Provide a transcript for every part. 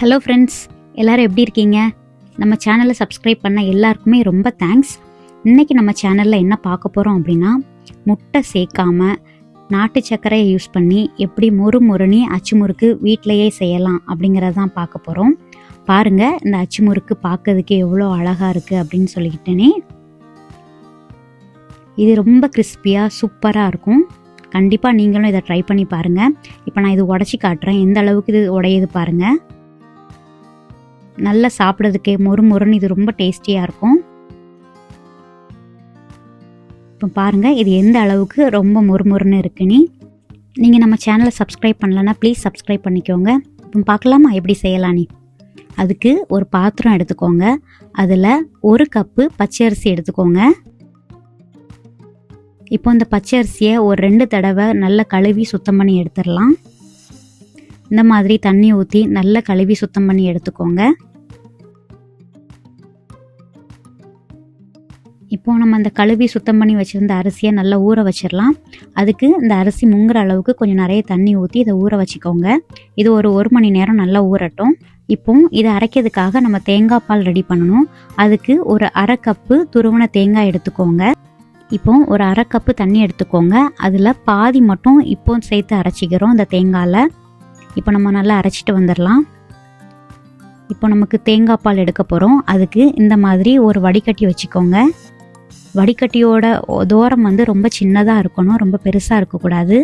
Hello friends எல்லோரும் எப்படி இருக்கீங்க? நம்ம சேனலை சப்ஸ்கிரைப் பண்ண எல்லாருக்குமே ரொம்ப தேங்க்ஸ் இன்றைக்கி நம்ம சேனலில் என்ன பார்க்க போகிறோம் அப்படின்னா முட்டை சேர்க்காம நாட்டு சர்க்கரையை யூஸ் பண்ணி எப்படி மொறு மொறுனி அச்சு முறுக்கு வீட்டிலையே செய்யலாம் அப்படிங்கிறத தான் பார்க்க போகிறோம் பாருங்கள் இந்த அச்சு முறுக்கு பார்க்கறதுக்கு எவ்வளோ அழகாக இருக்குது அப்படின்னு சொல்லிக்கிட்டேனே. இது ரொம்ப கிறிஸ்பியாக சூப்பராக இருக்கும். கண்டிப்பாக நீங்களும் இதை ட்ரை பண்ணி பாருங்கள் இப்போ நான் இது உடச்சி காட்டுறேன். எந்த அளவுக்கு இது உடையுது பாருங்கள் நல்லா சாப்பிட்றதுக்கு மொறு மொறுன்னு இது ரொம்ப டேஸ்டியாக இருக்கும். இப்போ பாருங்கள் இது எந்த அளவுக்கு ரொம்ப மொறுமொறுன்னு இருக்குன்னு நீங்கள் நம்ம சேனலை சப்ஸ்கிரைப் பண்ணலன்னா ப்ளீஸ் சப்ஸ்கிரைப் பண்ணிக்கோங்க. இப்போ பார்க்கலாமா எப்படி செய்யலான்னு அதுக்கு ஒரு பாத்திரம் எடுத்துக்கோங்க. அதில் ஒரு கப்பு பச்சரிசி எடுத்துக்கோங்க. இப்போ இந்த பச்சரிசியை ஒரு ரெண்டு தடவை நல்லா கழுவி சுத்தம் பண்ணி எடுத்துடலாம். இந்த மாதிரி தண்ணி ஊற்றி நல்லா கழுவி சுத்தம் பண்ணி எடுத்துக்கோங்க. இப்போது நம்ம அந்த கழுவி சுத்தம் பண்ணி வச்சுருந்த அரிசியை நல்லா ஊற வச்சிடலாம் அதுக்கு இந்த அரிசி முங்குற அளவுக்கு கொஞ்சம் நிறைய தண்ணி ஊற்றி இதை ஊற வச்சுக்கோங்க. இது ஒரு ஒரு மணி நேரம் நல்லா ஊறட்டும். இப்போ இதை அரைக்கிறதுக்காக நம்ம தேங்காய் பால் ரெடி பண்ணணும். அதுக்கு ஒரு அரை கப்பு துருவன தேங்காய் எடுத்துக்கோங்க. இப்போ ஒரு அரை கப்பு தண்ணி எடுத்துக்கோங்க. அதில் பாதி மட்டும் இப்போ சேர்த்து அரைச்சிக்கிறோம் இந்த தேங்காயில். இப்போ நம்ம நல்லா அரைச்சிட்டு வந்துடலாம் இப்போ நமக்கு தேங்காய் பால் எடுக்க போகிறோம் அதுக்கு இந்த மாதிரி ஒரு வடிகட்டி வச்சுக்கோங்க. வடிகட்டியோட தூரம் வந்து ரொம்ப சின்னதாக இருக்கணும் ரொம்ப பெருசாக இருக்கக்கூடாது.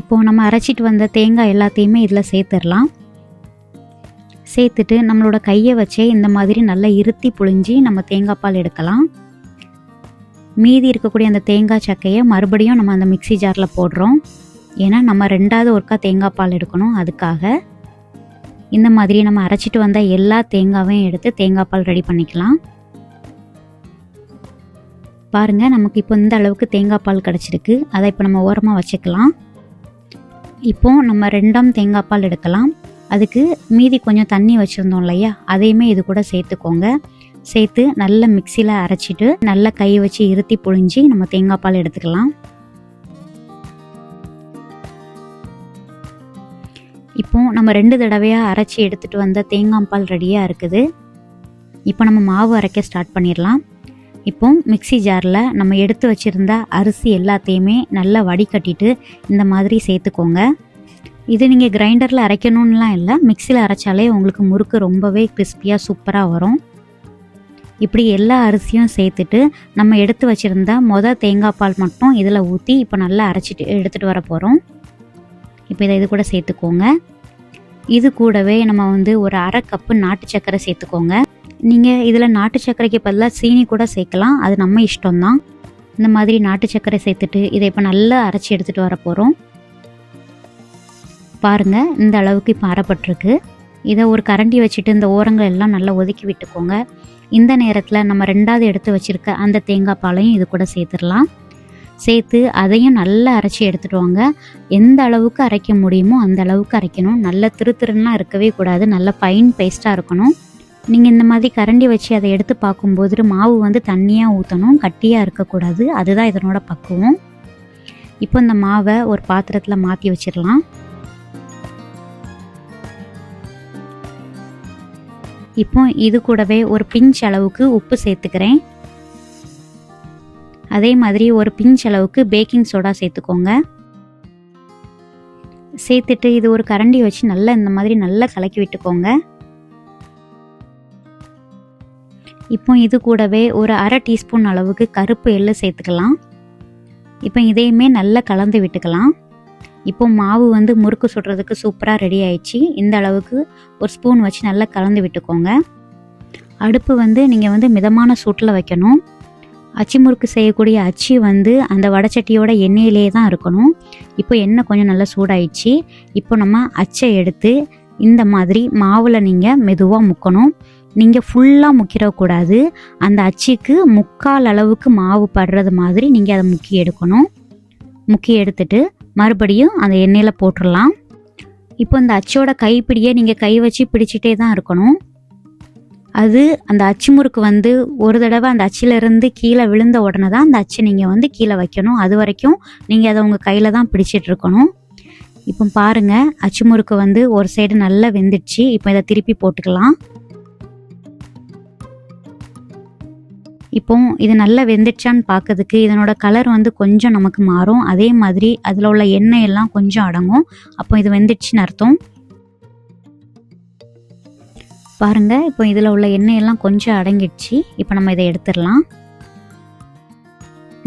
இப்போது நம்ம அரைச்சிட்டு வந்த தேங்காய் எல்லாத்தையுமே இதில் சேர்த்துடலாம். சேர்த்துட்டு நம்மளோட கையை வச்சே இந்த மாதிரி நல்லா இருத்தி புழிஞ்சி நம்ம தேங்காய் பால் எடுக்கலாம். மீதி இருக்கக்கூடிய அந்த தேங்காய் சக்கையை மறுபடியும் நம்ம அந்த மிக்ஸி ஜாரில் போடுறோம். ஏன்னா நம்ம ரெண்டாவது ஒருக்கா தேங்காய் பால் எடுக்கணும் அதுக்காக. இந்த மாதிரி நம்ம அரைச்சிட்டு வந்த எல்லா தேங்காவையும் எடுத்து தேங்காய் பால் ரெடி பண்ணிக்கலாம். பாருங்கள் நமக்கு இப்போ இந்த அளவுக்கு தேங்காய் பால் கிடச்சிருக்கு. அதை இப்போ நம்ம ஓரமாக வச்சுக்கலாம். இப்போது நம்ம ரெண்டாம் தேங்காய் பால் எடுக்கலாம். அதுக்கு மீதி கொஞ்சம் தண்ணி வச்சுருந்தோம் இல்லையா? அதையுமே இது கூட சேர்த்துக்கோங்க. சேர்த்து நல்ல மிக்சியில் அரைச்சிட்டு நல்ல கை வச்சு இருத்தி புழிஞ்சி நம்ம தேங்காய் பால் எடுத்துக்கலாம். இப்போ நம்ம ரெண்டு தடவையாக அரைச்சி எடுத்துகிட்டு வந்த தேங்காய் பால் ரெடியாக இருக்குது. இப்போ நம்ம மாவு அரைக்க ஸ்டார்ட் பண்ணிடலாம். இப்போ மிக்ஸி ஜாரில் நம்ம எடுத்து வச்சுருந்த அரிசி எல்லாத்தையுமே நல்லா வடிகட்டிட்டு இந்த மாதிரி சேர்த்துக்கோங்க. இது நீங்கள் கிரைண்டரில் அரைக்கணும்லாம் இல்லை மிக்சியில் அரைச்சாலே உங்களுக்கு முறுக்கு ரொம்பவே கிறிஸ்பியாக சூப்பராக வரும். இப்படி எல்லா அரிசியும் சேர்த்துட்டு நம்ம எடுத்து வச்சுருந்த மொதல் தேங்காய் பால் மட்டும் இதில் ஊற்றி இப்போ நல்லா அரைச்சிட்டு எடுத்துகிட்டு வர போகிறோம் இப்போ இதை இது கூட சேர்த்துக்கோங்க. இது கூடவே நம்ம வந்து ஒரு அரை கப்பு நாட்டு சர்க்கரை சேர்த்துக்கோங்க. நீங்கள் இதில் நாட்டு சர்க்கரைக்கு பதிலாக சீனி கூட சேர்க்கலாம். அது நம்ம இஷ்டம்தான். இந்த மாதிரி நாட்டு சர்க்கரை சேர்த்துட்டு இதை இப்போ நல்லா அரைச்சி எடுத்துகிட்டு வர போகிறோம் பாருங்கள் இந்த அளவுக்கு இப்போ அரைப்பட்டிருக்கு. இதை ஒரு கரண்டி வச்சுட்டு இந்த ஓரங்கள் எல்லாம் நல்லா ஒதுக்கி விட்டுக்கோங்க. இந்த நேரத்தில் நம்ம ரெண்டாவது எடுத்து வச்சுருக்க அந்த தேங்காய் பாலையும் இது கூட சேர்த்துடலாம். சேர்த்து அதையும் நல்லா அரைச்சி எடுத்துகிட்டு வாங்க. எந்த அளவுக்கு அரைக்க முடியுமோ அந்த அளவுக்கு அரைக்கணும். நல்ல திரு திருலாம் இருக்கவே கூடாது. நல்ல ஃபைன் பேஸ்ட்டாக இருக்கணும். நீங்கள் இந்த மாதிரி கரண்டி வச்சு அதை எடுத்து பார்க்கும்போது மாவு வந்து தண்ணியாக ஊற்றணும் கட்டியாக இருக்கக்கூடாது. அதுதான் இதனோட பக்குவம். இப்போ இந்த மாவை ஒரு பாத்திரத்தில் மாற்றி வச்சிடலாம். இப்போ இது கூடவே ஒரு பிஞ்ச் அளவுக்கு உப்பு சேர்த்துக்கிறேன். அதே மாதிரி ஒரு பிஞ்ச் அளவுக்கு பேக்கிங் சோடா சேர்த்துக்கோங்க. சேர்த்துட்டு இது ஒரு கரண்டி வச்சு நல்லா இந்த மாதிரி நல்லா கலக்கி விட்டுக்கோங்க. இப்போ இது கூடவே ஒரு அரை டீஸ்பூன் அளவுக்கு கருப்பு எள்ளு சேர்த்துக்கலாம். இப்போ இதையுமே நல்லா கலந்து விட்டுக்கலாம். இப்போ மாவு வந்து முறுக்கு சுடுறதுக்கு சூப்பராக ரெடி ஆயிடுச்சு. இந்த அளவுக்கு ஒரு ஸ்பூன் வச்சு நல்லா கலந்து விட்டுக்கோங்க. அடுப்பு வந்து நீங்கள் வந்து மிதமான சூட்டில் வைக்கணும். அச்சு முறுக்கு செய்யக்கூடிய அச்சு வந்து அந்த வடச்சட்டியோட எண்ணெயிலே தான் இருக்கணும். இப்போ எண்ணெய் கொஞ்சம் நல்லா சூடாயிடுச்சு. இப்போ நம்ம அச்சை எடுத்து இந்த மாதிரி மாவில் நீங்கள் மெதுவாக முக்கணும். நீங்கள் ஃபுல்லாக முக்கிடக்கூடாது. அந்த அச்சுக்கு முக்கால் அளவுக்கு மாவு படுறது மாதிரி நீங்கள் அதை முக்கி எடுக்கணும். முக்கி எடுத்துட்டு மறுபடியும் அந்த எண்ணெயில் போட்டுடலாம். இப்போ இந்த அச்சோட கைப்பிடியை நீங்கள் கை வச்சு பிடிச்சிட்டே தான் இருக்கணும். அது அந்த அச்சு முறுக்கு வந்து ஒரு தடவை அந்த அச்சிலிருந்து கீழே விழுந்த உடனே தான் அந்த அச்சை நீங்கள் வந்து கீழே வைக்கணும். அது வரைக்கும் நீங்கள் அதை உங்கள் கையில் தான் பிடிச்சிட்டு இருக்கணும். இப்போ பாருங்கள் அச்சு முறுக்கு வந்து ஒரு சைடு நல்லா வெந்துடுச்சு. இப்போ இதை திருப்பி போட்டுக்கலாம். இப்போ இது நல்லா வெந்துடுச்சான்னு பார்க்கறதுக்கு இதனோட கலர் வந்து கொஞ்சம் நமக்கு மாறும். அதே மாதிரி அதில் உள்ள எண்ணெய் எல்லாம் கொஞ்சம் அடங்கும். அப்போ இது வெந்துடுச்சுன்னு அர்த்தம். பாருங்க இப்போ இதில் உள்ள எண்ணெய் எல்லாம் கொஞ்சம் அடங்கிடுச்சு. இப்போ நம்ம இதை எடுத்துடலாம்.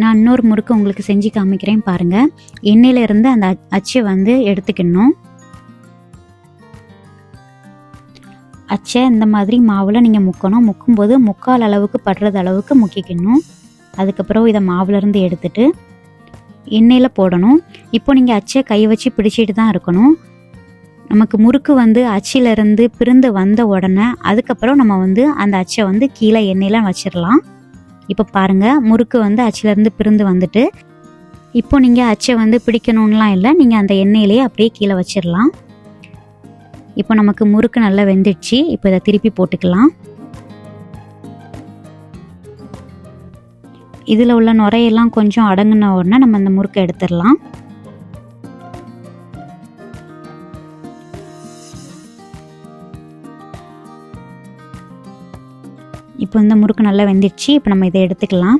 நான் இன்னொரு முறுக்கு உங்களுக்கு செஞ்சு காமிக்கிறேன் பாருங்கள் எண்ணெயிலேருந்து அந்த அச்சை வந்து எடுத்துக்கணும். அச்சை இந்த மாதிரி மாவில் நீங்கள் முக்கணும். முக்கும்போது முக்கால் அளவுக்கு படுறது அளவுக்கு முக்கிக்கணும். அதுக்கப்புறம் இதை மாவுலேருந்து எடுத்துட்டு எண்ணெயில் போடணும். இப்போ நீங்கள் அச்சை கை வச்சு பிடிச்சிட்டு தான் இருக்கணும். நமக்கு முறுக்கு வந்து அச்சிலிருந்து பிரிந்து வந்த உடனே அதுக்கப்புறம் நம்ம வந்து அந்த அச்சை வந்து கீழே எண்ணெயில் வச்சிடலாம் இப்போ பாருங்கள் முறுக்கு வந்து அச்சிலேருந்து பிரிந்து வந்துட்டு இப்போ நீங்கள் அச்சை வந்து பிடிக்கணும்லாம் இல்லை. நீங்கள் அந்த எண்ணெயிலேயே அப்படியே கீழே வச்சிடலாம் இப்போ நமக்கு முறுக்கு நல்லா வெந்துடுச்சு. இப்போ இதை திருப்பி போட்டுக்கலாம். இதில் உள்ள நுரையெல்லாம் கொஞ்சம் அடங்கின உடனே நம்ம அந்த முறுக்கை எடுத்துடலாம். இப்போ இந்த முறுக்கு நல்லா வெந்துடுச்சு. இப்போ நம்ம இதை எடுத்துக்கலாம்.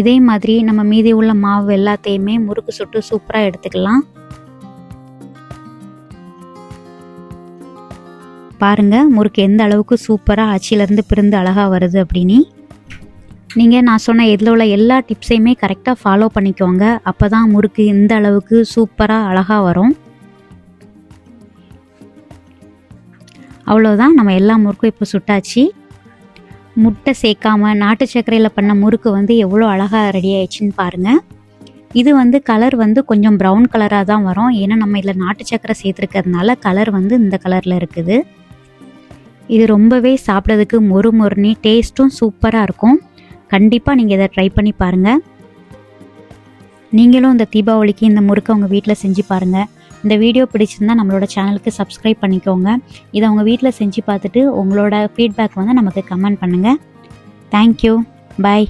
இதே மாதிரி நம்ம மீதி உள்ள மாவு எல்லாத்தையுமே முறுக்கு சுட்டு சூப்பராக எடுத்துக்கலாம். பாருங்கள் முறுக்கு எந்த அளவுக்கு சூப்பராக ஆச்சிலேருந்து பிரிந்து அழகாக வருது அப்படின்னு. நீங்கள் நான் சொன்ன இதில் உள்ள எல்லா டிப்ஸையுமே கரெக்டாக ஃபாலோ பண்ணிக்கோங்க. அப்போ தான் முறுக்கு இந்த அளவுக்கு சூப்பராக அழகாக வரும். அவ்வளோதான் நம்ம எல்லா முறுக்கும் இப்போ சுட்டாச்சு. முட்டை சேர்க்காம நாட்டு சர்க்கரையில் பண்ண முறுக்கு வந்து எவ்வளோ அழகாக ரெடி ஆயிடுச்சுன்னு பாருங்கள் இது வந்து கலர் வந்து கொஞ்சம் ப்ரௌன் கலராக தான் வரும். ஏன்னா நம்ம இதில் நாட்டு சர்க்கரை சேர்த்துருக்கிறதுனால கலர் வந்து இந்த கலரில் இருக்குது. இது ரொம்பவே சாப்பிட்றதுக்கு மொறு மொறுனி டேஸ்ட்டும் சூப்பராக இருக்கும். கண்டிப்பாக நீங்கள் இதை ட்ரை பண்ணி பாருங்கள் நீங்களும் இந்த தீபாவளிக்கு இந்த முறுக்கை உங்கள் வீட்டில் செஞ்சு பாருங்கள் இந்த வீடியோ பிடிச்சிருந்தா நம்மளோட சேனலுக்கு சப்ஸ்கிரைப் பண்ணிக்கோங்க. இதை உங்கள் வீட்டில் செஞ்சு பார்த்துட்டு உங்களோட ஃபீட்பேக் வந்து நமக்கு கமெண்ட் பண்ணுங்கள் தேங்க்யூ பாய்